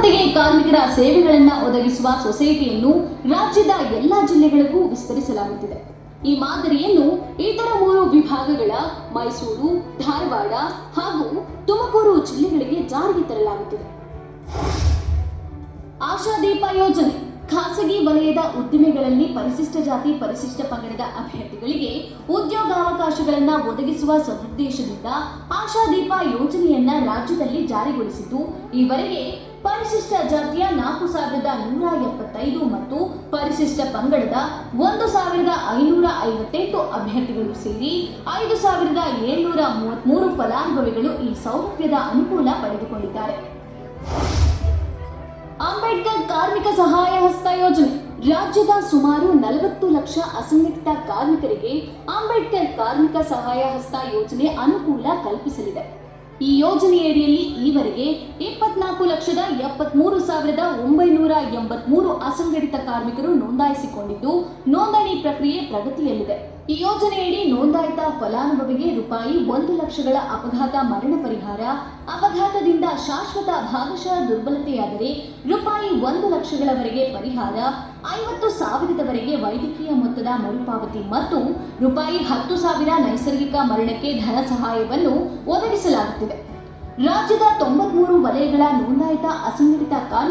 ಗುತ್ತಿಗೆ ಕಾರ್ಮಿಕರ ಸೇವೆಗಳನ್ನು ಒದಗಿಸುವ ಸೊಸೈಟಿಯನ್ನು ರಾಜ್ಯದ ಎಲ್ಲ ಜಿಲ್ಲೆಗಳಿಗೂ ವಿಸ್ತರಿಸಲಾಗುತ್ತಿದೆ. ಈ ಮಾದರಿಯನ್ನು ಇತರ ಮೂರು ವಿಭಾಗಗಳ ಮೈಸೂರು, ಧಾರವಾಡ ಹಾಗೂ ತುಮಕೂರು ಜಿಲ್ಲೆಗಳಿಗೆ ಜಾರಿಗೆ ತರಲಾಗುತ್ತಿದೆ. ಆಶಾದೀಪ ಯೋಜನೆ. ಖಾಸಗಿ ವಲಯದ ಉದ್ದಿಮೆಗಳಲ್ಲಿ ಪರಿಶಿಷ್ಟ ಜಾತಿ, ಪರಿಶಿಷ್ಟ ಪಂಗಡದ ಅಭ್ಯರ್ಥಿಗಳಿಗೆ ಉದ್ಯೋಗಾವಕಾಶಗಳನ್ನು ಒದಗಿಸುವ ಸದುದ್ದೇಶದಿಂದ ಆಶಾದೀಪ ಯೋಜನೆಯನ್ನ ರಾಜ್ಯದಲ್ಲಿ ಜಾರಿಗೊಳಿಸಿದ್ದು, ಈವರೆಗೆ ಪರಿಶಿಷ್ಟ ಜಾತಿಯ ನಾಲ್ಕು ಸಾವಿರದ ನೂರ ಎಪ್ಪತ್ತೈದು ಮತ್ತು ಪರಿಶಿಷ್ಟ ಪಂಗಡದ ಒಂದು ಸಾವಿರದ ಐನೂರ ಐವತ್ತೆಂಟು ಅಭ್ಯರ್ಥಿಗಳು ಸೇರಿ ಐದು ಸಾವಿರದ ಏಳ್ನೂರ ಮೂವತ್ಮೂರು ಫಲಾನುಭವಿಗಳು ಈ ಸೌಲಭ್ಯದ ಅನುಕೂಲ ಪಡೆದುಕೊಂಡಿದ್ದಾರೆ. ಕಾರ್ಮಿಕ ಸಹಾಯ ಹಸ್ತ ಯೋಜನೆ. ರಾಜ್ಯದ ಸುಮಾರು ನಲವತ್ತು ಲಕ್ಷ ಅಸಂಘಟಿತ ಕಾರ್ಮಿಕರಿಗೆ ಅಂಬೇಡ್ಕರ್ ಕಾರ್ಮಿಕ ಸಹಾಯ ಹಸ್ತ ಯೋಜನೆ ಅನುಕೂಲ ಕಲ್ಪಿಸಲಿದೆ. ಈ ಯೋಜನೆಯಡಿಯಲ್ಲಿ ಈವರೆಗೆ ಇಪ್ಪತ್ನಾಲ್ಕು ಲಕ್ಷದ ಎಪ್ಪತ್ಮೂರು ಸಾವಿರದ ಒಂಬೈನೂರ ಎಂಬತ್ಮೂರು ಅಸಂಘಟಿತ ಕಾರ್ಮಿಕರು ನೋಂದಾಯಿಸಿಕೊಂಡಿದ್ದು, ನೋಂದಣಿ ಪ್ರಕ್ರಿಯೆ ಪ್ರಗತಿಯಲ್ಲಿದೆ. ಈ ಯೋಜನೆಯಡಿ ನೋಂದಾಯಿತ ಫಲಾನುಭವಿಗೆ ರೂಪಾಯಿ ಒಂದು ಲಕ್ಷಗಳ ಅಪಘಾತ ಮರಣ ಪರಿಹಾರ, ಅಪಘಾತದಿಂದ ಶಾಶ್ವತ ಭಾಗಶಃ ದುರ್ಬಲತೆಯಾದರೆ ರೂಪಾಯಿ ಒಂದು ಲಕ್ಷಗಳವರೆಗೆ ಪರಿಹಾರ, ಐವತ್ತು ಸಾವಿರದವರೆಗೆ ವೈದ್ಯಕೀಯ ಮೊತ್ತದ ಮರುಪಾವತಿ ಮತ್ತು ರೂಪಾಯಿ ಹತ್ತು ಸಾವಿರ ನೈಸರ್ಗಿಕ ಮರಣಕ್ಕೆ ಧನ ಸಹಾಯವನ್ನು ಒದಗಿಸಲಾಗುತ್ತಿದೆ. ರಾಜ್ಯದ ತೊಂಬತ್ಮೂರು ವಲಯಗಳ ನೋಂದಾಯಿತ ಅಸಂಘಟಿತ ಕಾರ್ಮಿಕ